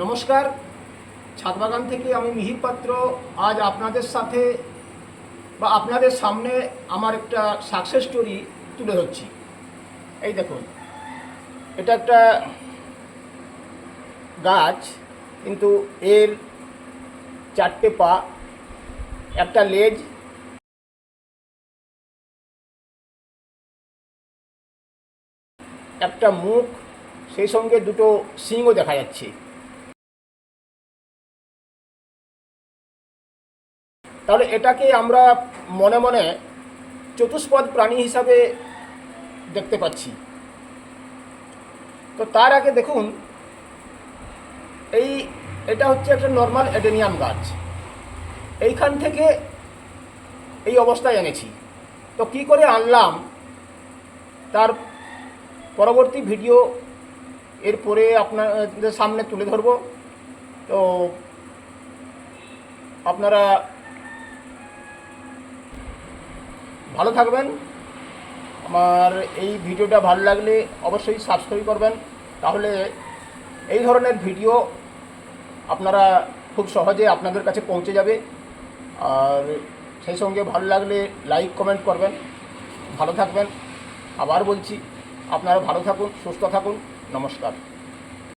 নমস্কার। ছাদবাগান থেকে আমি মিহির পাত্র। আজ আপনাদের সাথে বা আপনাদের সামনে আমার একটা সাকসেস স্টোরি তুলে ধরছি। এই দেখুন, এটা একটা গাছ, কিন্তু এর চারটে পা, একটা লেজ। একটা মুখ, সেই সঙ্গে দুটো সিংও দেখা যাচ্ছে। তাহলে এটাকে আমরা মনে মনে চতুষ্পদ প্রাণী হিসাবে দেখতে পাচ্ছি। তো তার আগে দেখুন, এই, এটা হচ্ছে একটা নর্মাল এডেনিয়াম গাছ। এইখান থেকে এই অবস্থায় এনেছি। তো কি করে আনলাম, তার পরবর্তী ভিডিও এরপরে আপনাদের সামনে তুলে ধরব। তো আপনারা ভালো থাকবেন। আমার এই ভিডিওটা ভালো লাগলে অবশ্যই সাবস্ক্রাইব করবেন। তাহলে এই ধরনের ভিডিও আপনারা খুব সহজে আপনাদের কাছে পৌঁছে যাবে। আর সেই সঙ্গে ভালো লাগলে লাইক কমেন্ট করবেন। ভালো থাকবেন। আবার বলছি, আপনারা ভালো থাকুন, সুস্থ থাকুন। নমস্কার।